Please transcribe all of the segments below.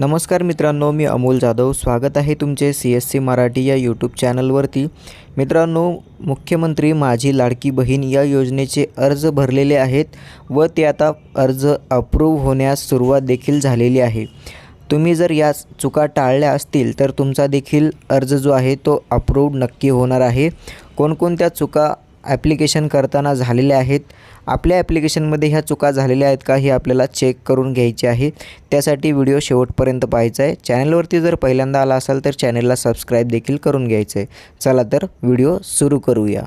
नमस्कार मित्रांनो मी अमोल जाधव. स्वागत आहे तुमचे सी एस सी मराठी या यूट्यूब चॅनलवरती मित्रांनो मुख्यमंत्री माझी लाडकी बहीण या योजनेचे अर्ज भरलेले आहेत व ते आता अर्ज अप्रूव्ह होण्यास सुरुवात देखील झालेली आहे. तुम्ही जर या चुका टाळल्या असतील तर तुमचा देखील अर्ज जो आहे तो अप्रूव्ह नक्की होणार आहे. कोणकोणत्या चुका ॲप्लिकेशन करताना झालेल्या आहेत. आपल्या ॲप्लिकेशनमध्ये ह्या चुका झालेल्या आहेत का हे आपल्याला चेक करून घ्यायचे आहे. त्यासाठी व्हिडिओ शेवटपर्यंत पाहायचा आहे. चॅनलवरती जर पहिल्यांदा आला असाल तर चॅनलला सबस्क्राईब देखील करून घ्यायचं आहे. चला तर व्हिडिओ सुरू करूया.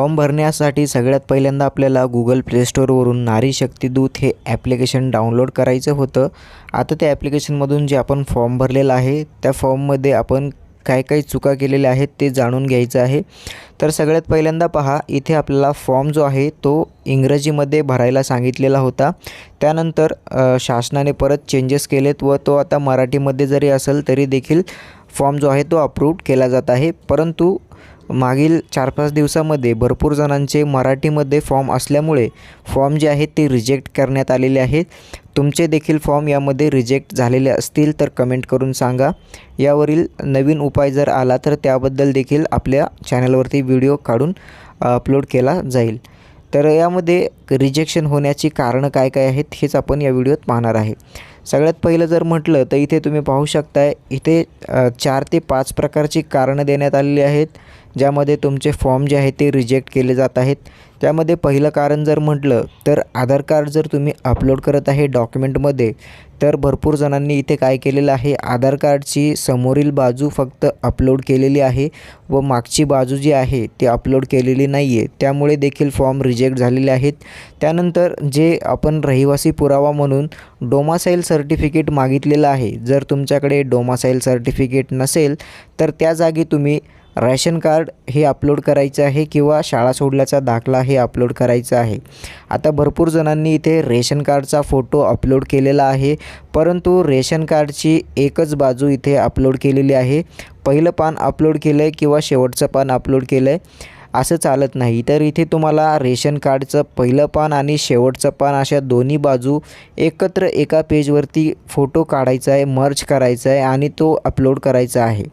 फॉर्म भरण्यासाठी सगळ्यात पहिल्यांदा आपल्याला गुगल प्ले स्टोरवरून नारी शक्ती दूत हे ॲप्लिकेशन डाउनलोड करायचं होतं. आता त्या ॲप्लिकेशनमधून जे आपण फॉर्म भरलेला आहे त्या फॉर्ममध्ये आपण काय काय चुका केलेल्या आहेत ते जाणून घ्यायचं आहे. तर सगळ्यात पहिल्यांदा पहा इथे आपल्याला फॉर्म जो आहे तो इंग्रजीमध्ये भरायला सांगितलेला होता. त्यानंतर शासनाने परत चेंजेस केलेत व तो आता मराठीमध्ये जरी असेल तरी देखील फॉर्म जो आहे तो अप्रूव्ड केला जात आहे. परंतु मागील चार पाच दिवसामध्ये भरपूर जणांचे मराठीमध्ये फॉर्म असल्यामुळे फॉर्म जे आहेत ते रिजेक्ट करण्यात आलेले आहेत. तुमचे देखील फॉर्म यामध्ये रिजेक्ट झालेले असतील तर कमेंट करून सांगा. यावरील नवीन उपाय जर आला तर त्याबद्दल देखील आपल्या चॅनलवरती व्हिडिओ काढून अपलोड केला जाईल. तर यामध्ये रिजेक्शन होण्याची कारणं काय काय आहेत हेच आपण या व्हिडिओत पाहणार आहे. सगळ्यात पहिलं जर म्हटलं तर इथे तुम्ही पाहू शकताय इथे चार ते पाच प्रकारची कारणं देण्यात आलेली आहेत. ज्यामध्ये तुमचे फॉर्म जे आहेत ते रिजेक्ट केले जात आहेत. त्यामध्ये पहिलं कारण जर म्हटलं तर आधार कार्ड जर तुम्ही अपलोड करत आहे डॉक्युमेंटमध्ये तर भरपूर जणांनी इथे काय केलेलं आहे आधार कार्डची समोरील बाजू फक्त अपलोड केलेली आहे व मागची बाजू जी आहे ती अपलोड केलेली नाही आहे त्यामुळे देखील फॉर्म रिजेक्ट झालेले आहेत. त्यानंतर जे आपण रहिवासी पुरावा म्हणून डोमासाईल सर्टिफिकेट मागितलेलं आहे जर तुमच्याकडे डोमासाईल सर्टिफिकेट नसेल तर त्या जागी तुम्ही रॅशन कार्ड हे अपलोड करायचं आहे किंवा शाळा सोडल्याचा दाखला हे अपलोड करायचा आहे. आता भरपूर जणांनी इथे रेशन कार्डचा फोटो अपलोड केलेला आहे परंतु रेशन कार्डची एकच बाजू इथे अपलोड केलेली आहे. पहिलं पान अपलोड केलं आहे किंवा शेवटचं पान अपलोड केलं आहे असं चालत नाही. तर इथे तुम्हाला रेशन कार्डचं पहिलं पान आणि शेवटचं पान अशा दोन्ही बाजू एकत्र एका पेजवरती फोटो काढायचा आहे मर्च करायचा आहे आणि तो अपलोड करायचा आहे.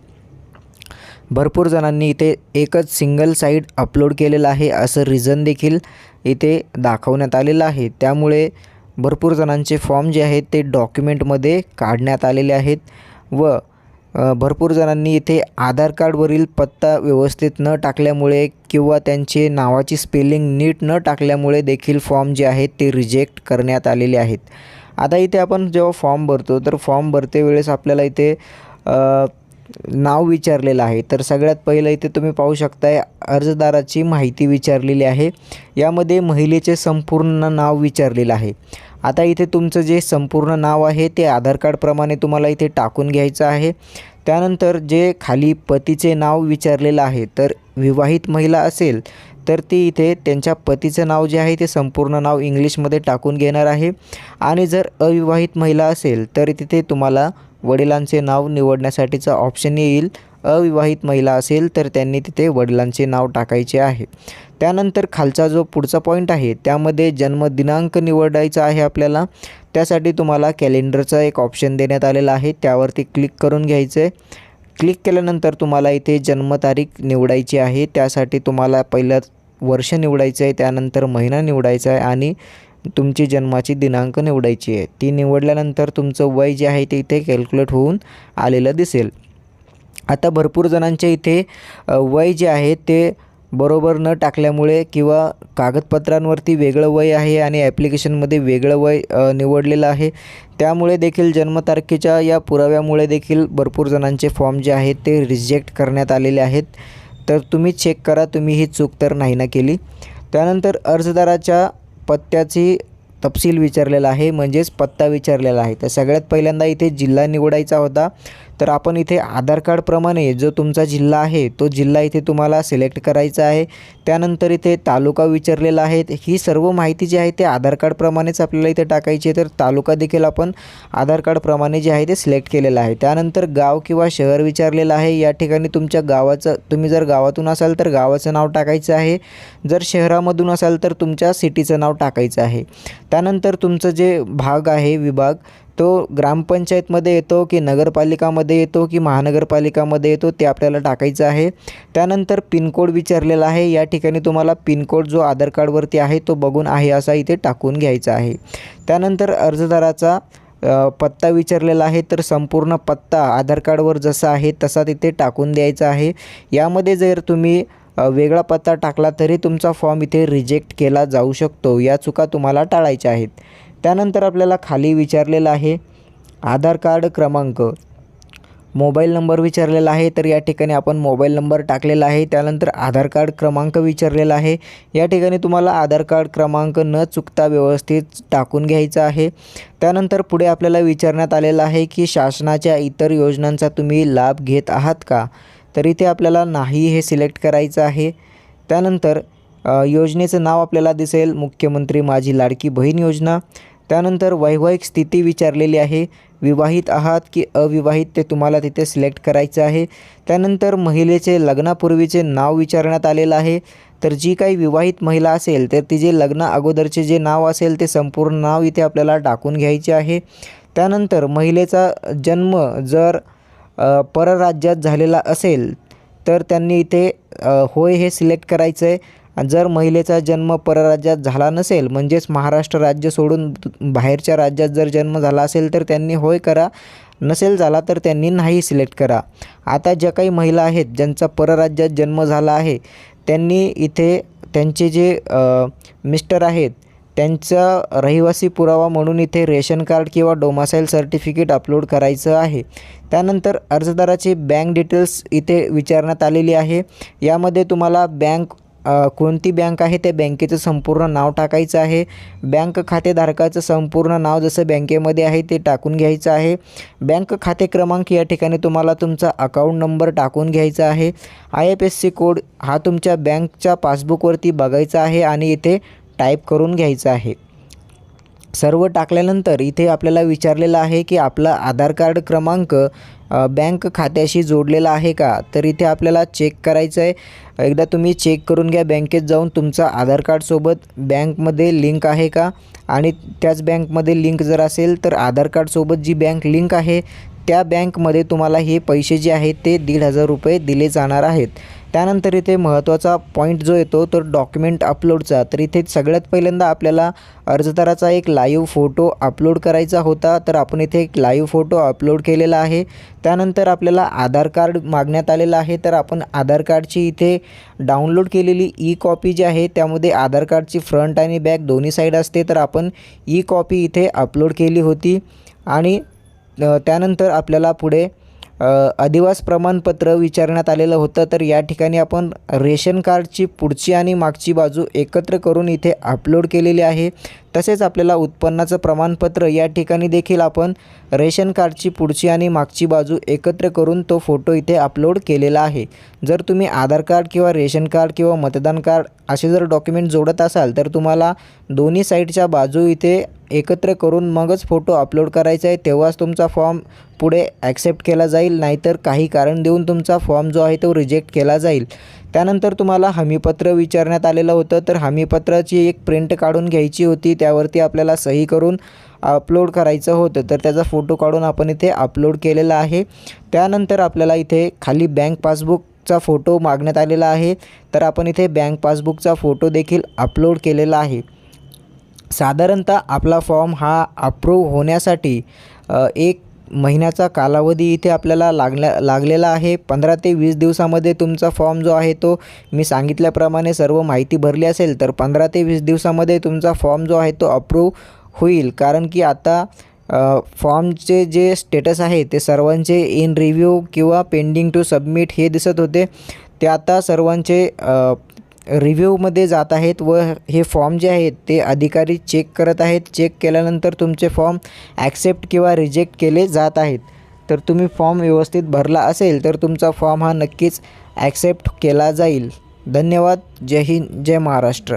भरपूर जणांनी इथे एकच सिंगल साईड अपलोड केलेलं आहे असं रिझन देखील इथे दाखवण्यात आलेलं आहे. त्यामुळे भरपूर जणांचे फॉर्म जे आहेत ते डॉक्युमेंटमध्ये काढण्यात आलेले आहेत व भरपूर जणांनी इथे आधार कार्डवरील पत्ता व्यवस्थित न टाकल्यामुळे किंवा त्यांचे नावाची स्पेलिंग नीट न टाकल्यामुळे देखील फॉर्म जे आहेत ते रिजेक्ट करण्यात आलेले आहेत. आता इथे आपण जेव्हा फॉर्म भरतो तर फॉर्म भरते वेळेस आपल्याला इथे नाव विचारलेलं आहे. तर सगळ्यात पहिलं इथे तुम्ही पाहू शकताय अर्जदाराची माहिती विचारलेली आहे. यामध्ये महिलेचे संपूर्ण नाव विचारलेलं आहे. आता इथे तुमचं जे संपूर्ण नाव आहे ते आधार कार्डप्रमाणे तुम्हाला इथे टाकून घ्यायचं आहे. त्यानंतर जे खाली पतीचे नाव विचारलेलं आहे तर विवाहित महिला असेल तर ती इथे त्यांच्या पतीचं नाव जे आहे ते संपूर्ण नाव इंग्लिशमध्ये टाकून घेणार आहे. आणि जर अविवाहित महिला असेल तर तिथे तुम्हाला वडिलांचे नाव निवडण्यासाठीचा ऑप्शन येईल. अविवाहित महिला असेल तर त्यांनी तिथे वडिलांचे नाव टाकायचे आहे. त्यानंतर खालचा जो पुढचा पॉईंट आहे त्यामध्ये जन्मदिनांक निवडायचा आहे आपल्याला. त्यासाठी तुम्हाला कॅलेंडरचा एक ऑप्शन देण्यात आलेला आहे. त्यावरती क्लिक करून घ्यायचं. आहे क्लिक केल्यानंतर तुम्हाला इथे जन्मतारीख निवडायची आहे. त्यासाठी तुम्हाला पहिलं वर्ष निवडायचं आहे त्यानंतर महिना निवडायचा आहे आणि तुमची जन्माची दिनांक निवडायची आहे. ती निवडल्यानंतर तुमचं वय जे आहे ते इथे कॅल्क्युलेट होऊन आलेलं दिसेल. आता भरपूर जणांच्या इथे वय जे आहे ते बरोबर न टाकल्यामुळे किंवा कागदपत्रांवरती वेगळं वय आहे आणि ॲप्लिकेशनमध्ये वेगळं वय निवडलेलं आहे. त्यामुळे देखील जन्मतारखेच्या या पुराव्यामुळे देखील भरपूर जणांचे फॉर्म जे आहेत ते रिजेक्ट करण्यात आलेले आहेत. तर तुम्ही चेक करा तुम्ही ही चूक तर नाही ना केली. त्यानंतर अर्जदाराच्या पत्त्याची तपशील विचारलेला आहे म्हणजेच पत्ता विचारलेला आहे. तर सगळ्यात पहिल्यांदा इथे जिल्हा निवडायचा होता. तर आपण इथे आधार कार्डप्रमाणे जो तुमचा जिल्हा आहे तो जिल्हा इथे तुम्हाला सिलेक्ट करायचा आहे. त्यानंतर इथे तालुका विचारलेला आहे. ही सर्व माहिती जी आहे ते आधार कार्डप्रमाणेच आपल्याला इथे टाकायची आहे. तर तालुका देखील आपण आधार कार्डप्रमाणे जे आहे ते सिलेक्ट केलेलं आहे. त्यानंतर गाव किंवा शहर विचारलेलं आहे. या ठिकाणी तुमच्या गावाचं तुम्ही जर गावातून असाल तर गावाचं नाव टाकायचं आहे. जर शहरामधून असाल तर तुमच्या सिटीचं नाव टाकायचं आहे. त्यानंतर तुमचं जे भाग आहे विभाग तो ग्रामपंचायतमध्ये येतो की नगरपालिकामध्ये येतो की महानगरपालिकामध्ये येतो ते आपल्याला टाकायचं आहे. त्यानंतर पिनकोड विचारलेला आहे. या ठिकाणी तुम्हाला पिनकोड जो आधार कार्डवरती आहे तो बघून आहे असा इथे टाकून घ्यायचा आहे. त्यानंतर अर्जदाराचा पत्ता विचारलेला आहे. तर संपूर्ण पत्ता आधार कार्डवर जसा आहे तसा तिथे टाकून द्यायचा आहे. यामध्ये जर तुम्ही वेगळा पत्ता टाकला तरी तुमचा फॉर्म इथे रिजेक्ट केला जाऊ शकतो. या चुका तुम्हाला टाळायच्या आहेत. त्यानंतर आपल्याला खाली विचारलेलं आहे आधार कार्ड क्रमांक. मोबाईल नंबर विचारलेला आहे तर या ठिकाणी आपण मोबाईल नंबर टाकलेला आहे. त्यानंतर आधार कार्ड क्रमांक विचारलेला आहे. या ठिकाणी तुम्हाला आधार कार्ड क्रमांक न चुकता व्यवस्थित टाकून घ्यायचा आहे. त्यानंतर पुढे आपल्याला विचारण्यात आलेलं आहे की शासनाच्या इतर योजनांचा तुम्ही लाभ घेत आहात का? तर इथे आपल्याला नाही हे सिलेक्ट करायचं आहे. त्यानंतर योजनेचं नाव आपल्याला दिसेल. मुख्यमंत्री माझी लाडकी बहीण योजना. त्यानंतर वैवाहिक स्थिती विचारलेली आहे. विवाहित आहात की अविवाहित ते तुम्हाला तिथे सिलेक्ट करायचं आहे. त्यानंतर महिलेचे लग्नापूर्वीचे नाव विचारण्यात आलेलं आहे. तर जी काही विवाहित महिला असेल तर तिचे लग्न अगोदरचे जे नाव असेल ते संपूर्ण नाव इथे आपल्याला टाकून घ्यायचे आहे. त्यानंतर महिलेचा जन्म जर परराज्यात झालेला असेल तर त्यांनी इथे होय हे सिलेक्ट करायचं आहे जर महिलेचा जन्म परराज्यात झाला नसेल म्हणजेच महाराष्ट्र राज्य सोडून बाहेरच्या राज्यात जर जन्म झाला असेल तर त्यांनी होय करा. नसेल झाला तर त्यांनी नाही सिलेक्ट करा. आता ज्या काही महिला आहेत ज्यांचा परराज्यात जन्म झाला आहे त्यांनी इथे त्यांचे जे मिस्टर आहेत त्यांचा रहिवासी पुरावा म्हणून इथे रेशन कार्ड किंवा डोमासाईल सर्टिफिकेट अपलोड करायचं आहे. त्यानंतर अर्जदाराचे बँक डिटेल्स इथे विचारण्यात आलेली आहे. यामध्ये तुम्हाला बँक कोणती बँक आहे त्या बँकेचं संपूर्ण नाव टाकायचं आहे. बँक खातेधारकाचं संपूर्ण नाव जसं बँकेमध्ये आहे ते टाकून घ्यायचं आहे. बँक खाते क्रमांक या ठिकाणी तुम्हाला तुमचा अकाउंट नंबर टाकून घ्यायचा आहे. I F S C code हा तुमच्या बँकच्या पासबुकवरती बघायचा आहे आणि इथे टाईप करून घ्यायचा आहे. सर्व टाकल्यानंतर इथे आपल्याला विचारलेलं आहे की आपला आधार कार्ड क्रमांक बँक खात्याशी जोडलेला आहे का? तर इथे आपल्याला चेक करायचं आहे एकदा तुम्ही चेक करून घ्या. बँकेत जाऊन तुमचा आधार कार्डसोबत बँकमध्ये लिंक आहे का? आणि त्याच बँकमध्ये लिंक जर असेल तर आधार कार्डसोबत जी बँक लिंक आहे त्या बँकमध्ये तुम्हाला हे पैसे जे आहेत ते दीड हजार रुपये दिले जाणार आहेत. त्यानंतर इथे महत्त्वाचा पॉईंट जो येतो तो डॉक्युमेंट अपलोडचा तर इथे सगळ्यात पहिल्यांदा आपल्याला अर्जदाराचा एक लाईव्ह फोटो अपलोड करायचा होता. तर आपण इथे एक लाईव्ह फोटो अपलोड केलेला आहे. त्यानंतर आपल्याला आधार कार्ड मागण्यात आलेलं आहे. तर आपण आधार कार्डची इथे डाउनलोड केलेली ई कॉपी जी आहे त्यामध्ये आधार कार्डची फ्रंट आणि बॅक दोन्ही साईड असते. तर आपण ई कॉपी इथे अपलोड केली होती. आणि त्यानंतर आपल्याला पुढे अधिवास प्रमाणपत्र विचारण्यात आलेलं होतं. तर या ठिकाणी आपण रेशन कार्डची पुढची आणि मागची बाजू एकत्र करून इथे अपलोड केलेली आहे. तसेच आपल्याला उत्पन्नाचं प्रमाणपत्र या ठिकाणी देखील आपण रेशन कार्डची पुढची आणि मागची बाजू एकत्र करून तो फोटो इथे अपलोड केलेला आहे. जर तुम्ही आधार कार्ड किंवा रेशन कार्ड किंवा मतदान कार्ड असे जर डॉक्युमेंट जोडत असाल तर तुम्हाला दोन्ही साईडच्या बाजू इथे एकत्र करून मगच फोटो अपलोड करायचा आहे. तेव्हाच तुमचा फॉर्म पुढे ॲक्सेप्ट केला जाईल नाहीतर काही कारण देऊन तुमचा फॉर्म जो आहे तो रिजेक्ट केला जाईल. त्यानंतर तुम्हाला हमीपत्र विचारण्यात आलेलं होतं. तर हमीपत्राची एक प्रिंट काढून घ्यायची होती. त्यावरती आपल्याला सही करून अपलोड करायचं होतं. तर त्याचा फोटो काढून आपण इथे अपलोड केलेला आहे. त्यानंतर आपल्याला इथे खाली बँक पासबुकचा फोटो मागण्यात आलेला आहे. तर आपण इथे बँक पासबुकचा फोटो देखील अपलोड केलेला आहे. साधारणतः आपला फॉर्म हा अप्रूव्ह होण्यासाठी एक महिन्याचा कालावधी इथे आपल्याला लागल्या लागलेला आहे. पंधरा ते वीस दिवसामध्ये तुमचा फॉर्म जो आहे तो मी सांगितल्याप्रमाणे सर्व माहिती भरली असेल तर पंधरा ते वीस दिवसामध्ये तुमचा फॉर्म जो आहे तो अप्रूव्ह होईल. कारण की आता फॉर्मचे जे स्टेटस आहे ते सर्वांचे इन रिव्ह्यू किंवा पेंडिंग टू सबमिट हे दिसत होते. ते आता सर्वांचे रिव्ह्यूमध्ये जात आहेत व हे फॉर्म जे आहेत ते अधिकारी चेक करत आहेत. चेक केल्यानंतर तुमचे फॉर्म ॲक्सेप्ट किंवा रिजेक्ट केले जात आहेत. तर तुम्ही फॉर्म व्यवस्थित भरला असेल तर तुमचा फॉर्म हा नक्कीच ॲक्सेप्ट केला जाईल. धन्यवाद. जय हिंद. जय महाराष्ट्र.